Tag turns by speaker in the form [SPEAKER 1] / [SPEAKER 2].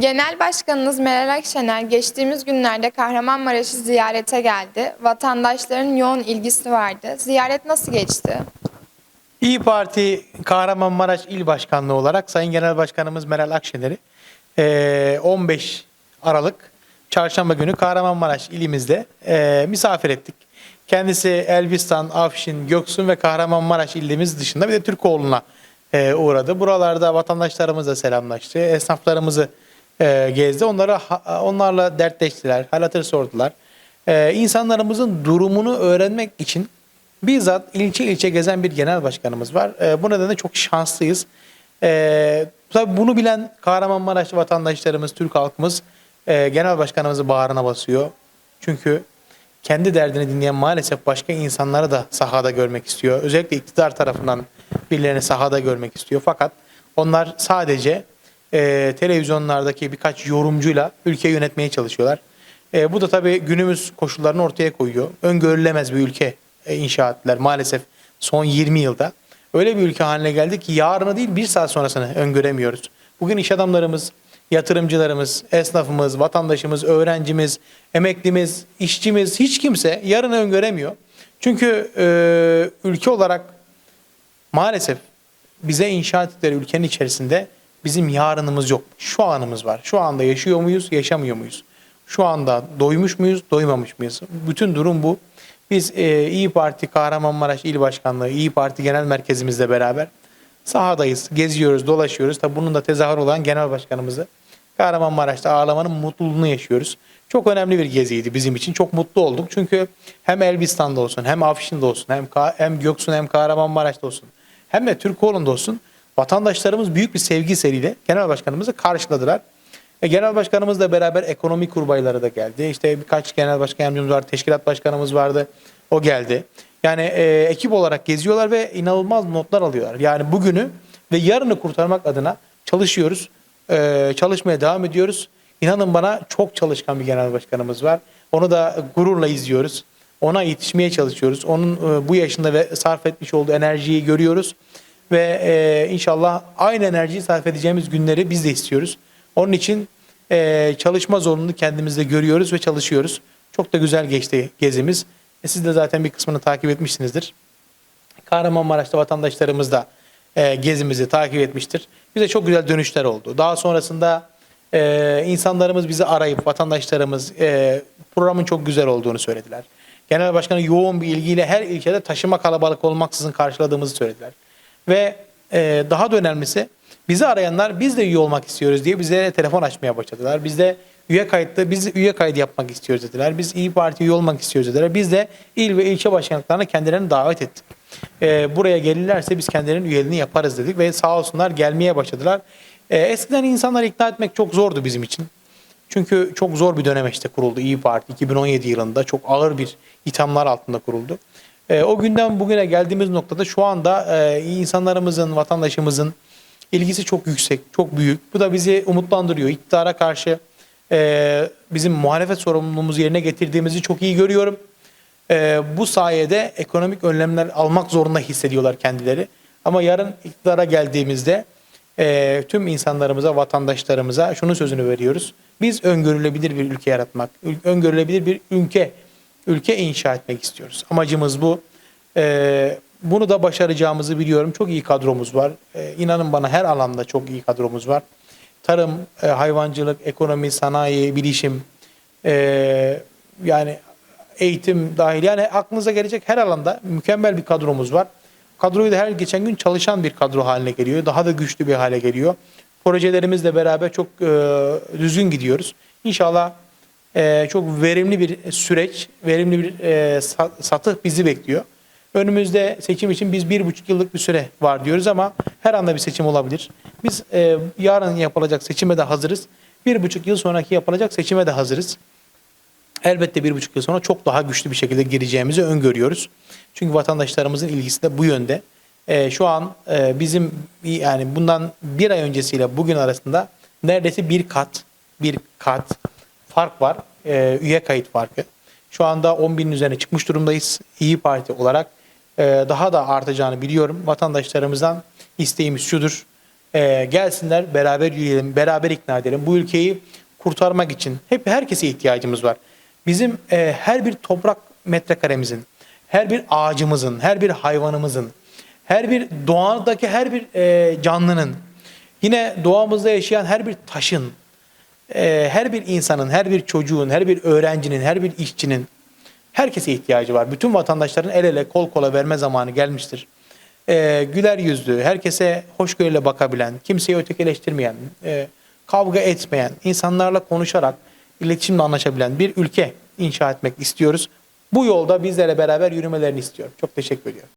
[SPEAKER 1] Genel Başkanınız Meral Akşener geçtiğimiz günlerde Kahramanmaraş'ı ziyarete geldi. Vatandaşların yoğun ilgisi vardı. Ziyaret nasıl geçti?
[SPEAKER 2] İyi Parti Kahramanmaraş İl Başkanlığı olarak Sayın Genel Başkanımız Meral Akşener'i eee, 15 Aralık Çarşamba günü Kahramanmaraş ilimizde misafir ettik. Kendisi Elbistan, Afşin, Göksun ve Kahramanmaraş ilimiz dışında bir de Türkoğlu'na uğradı. Buralarda vatandaşlarımızla selamlaştı. Esnaflarımızı eee, gezdi. Onları ha- onlarla dertleştiler, hal hatır sordular. Eee insanlarımızın durumunu öğrenmek için Bizzat ilçe ilçe gezen bir genel başkanımız var. Ee, bu nedenle çok şanslıyız. Ee, tabii bunu bilen Kahramanmaraş vatandaşlarımız, Türk halkımız e, genel başkanımızı bağrına basıyor. Çünkü kendi derdini dinleyen maalesef başka insanları da sahada görmek istiyor. Özellikle iktidar tarafından birilerini sahada görmek istiyor. Fakat onlar sadece e, televizyonlardaki birkaç yorumcuyla ülkeyi yönetmeye çalışıyorlar. E, bu da tabii günümüz koşullarını ortaya koyuyor. Öngörülemez bir ülke e, inşa maalesef son 20 yılda. Öyle bir ülke haline geldik ki yarını değil bir saat sonrasını öngöremiyoruz. Bugün iş adamlarımız, yatırımcılarımız, esnafımız, vatandaşımız, öğrencimiz, emeklimiz, işçimiz hiç kimse yarını öngöremiyor. Çünkü e, ülke olarak maalesef bize inşa ettikleri ülkenin içerisinde bizim yarınımız yok. Şu anımız var. Şu anda yaşıyor muyuz, yaşamıyor muyuz? Şu anda doymuş muyuz, doymamış mıyız? Bütün durum bu. Biz e, İyi Parti Kahramanmaraş İl Başkanlığı, İyi Parti Genel Merkezimizle beraber sahadayız, geziyoruz, dolaşıyoruz. Tabi bunun da tezahür olan Genel Başkanımızı Kahramanmaraş'ta ağırlamanın mutluluğunu yaşıyoruz. Çok önemli bir geziydi bizim için. Çok mutlu olduk. Çünkü hem Elbistan'da olsun, hem Afşin'de olsun, hem, Ka- hem Göksun, hem Kahramanmaraş'ta olsun, hem de Türkoğlu'nda olsun vatandaşlarımız büyük bir sevgi seriyle Genel Başkanımızı karşıladılar. E, genel başkanımızla beraber ekonomi kurbayları da geldi. İşte birkaç genel başkan yardımcımız vardı, teşkilat başkanımız vardı. O geldi. Yani e, ekip olarak geziyorlar ve inanılmaz notlar alıyorlar. Yani bugünü ve yarını kurtarmak adına çalışıyoruz. E, çalışmaya devam ediyoruz. İnanın bana çok çalışkan bir genel başkanımız var. Onu da gururla izliyoruz. Ona yetişmeye çalışıyoruz. Onun e, bu yaşında ve sarf etmiş olduğu enerjiyi görüyoruz. Ve e, inşallah aynı enerjiyi sarf edeceğimiz günleri biz de istiyoruz. Onun için e, çalışma zorunluluğunu kendimizde görüyoruz ve çalışıyoruz. Çok da güzel geçti gezimiz. E, siz de zaten bir kısmını takip etmişsinizdir. Kahramanmaraş'ta vatandaşlarımız da e, gezimizi takip etmiştir. Bize çok güzel dönüşler oldu. Daha sonrasında e, insanlarımız bizi arayıp vatandaşlarımız e, programın çok güzel olduğunu söylediler. Genel Başkanı yoğun bir ilgiyle her ilçede taşıma kalabalık olmaksızın karşıladığımızı söylediler. Ve e, daha da önemlisi bizi arayanlar biz de üye olmak istiyoruz diye bize telefon açmaya başladılar. Biz de üye kayıtlı, biz üye kaydı yapmak istiyoruz dediler. Biz İyi Parti üye olmak istiyoruz dediler. Biz de il ve ilçe başkanlıklarına kendilerini davet ettik. E, buraya gelirlerse biz kendilerinin üyeliğini yaparız dedik ve sağ olsunlar gelmeye başladılar. E, eskiden insanları ikna etmek çok zordu bizim için. Çünkü çok zor bir dönem işte kuruldu İyi Parti 2017 yılında çok ağır bir ithamlar altında kuruldu. E, o günden bugüne geldiğimiz noktada şu anda e, insanlarımızın, vatandaşımızın ilgisi çok yüksek, çok büyük. Bu da bizi umutlandırıyor. İktidara karşı e, bizim muhalefet sorumluluğumuzu yerine getirdiğimizi çok iyi görüyorum. E, bu sayede ekonomik önlemler almak zorunda hissediyorlar kendileri. Ama yarın iktidara geldiğimizde e, tüm insanlarımıza, vatandaşlarımıza şunun sözünü veriyoruz. Biz öngörülebilir bir ülke yaratmak, ül- öngörülebilir bir ülke ülke inşa etmek istiyoruz. Amacımız bu. E, bunu da başaracağımızı biliyorum. Çok iyi kadromuz var. E, inanın bana her alanda çok iyi kadromuz var. Tarım, e, hayvancılık, ekonomi, sanayi, bilişim, e, yani eğitim dahil yani aklınıza gelecek her alanda mükemmel bir kadromuz var. Kadroyu da her geçen gün çalışan bir kadro haline geliyor. Daha da güçlü bir hale geliyor. Projelerimizle beraber çok e, düzgün gidiyoruz. İnşallah e, çok verimli bir süreç, verimli bir e, sa- satış bizi bekliyor. Önümüzde seçim için biz bir buçuk yıllık bir süre var diyoruz ama her anda bir seçim olabilir. Biz e, yarın yapılacak seçime de hazırız. Bir buçuk yıl sonraki yapılacak seçime de hazırız elbette bir buçuk yıl sonra çok daha güçlü bir şekilde gireceğimizi öngörüyoruz. Çünkü vatandaşlarımızın ilgisi de bu yönde. Ee, şu an e, bizim yani bundan bir ay öncesiyle bugün arasında neredeyse bir kat bir kat fark var. Ee, üye kayıt farkı. Şu anda 10 binin üzerine çıkmış durumdayız. İyi Parti olarak e, daha da artacağını biliyorum. Vatandaşlarımızdan isteğimiz şudur. Ee, gelsinler beraber yürüyelim, beraber ikna edelim. Bu ülkeyi kurtarmak için hep herkese ihtiyacımız var. Bizim e, her bir toprak metrekaremizin, her bir ağacımızın, her bir hayvanımızın, her bir doğadaki her bir e, canlının, yine doğamızda yaşayan her bir taşın, e, her bir insanın, her bir çocuğun, her bir öğrencinin, her bir işçinin herkese ihtiyacı var. Bütün vatandaşların el ele kol kola verme zamanı gelmiştir. E, güler yüzlü, herkese hoşgörüyle bakabilen, kimseyi ötekileştirmeyen, e, kavga etmeyen, insanlarla konuşarak iletişimle anlaşabilen bir ülke inşa etmek istiyoruz. Bu yolda bizlerle beraber yürümelerini istiyorum. Çok teşekkür ediyorum.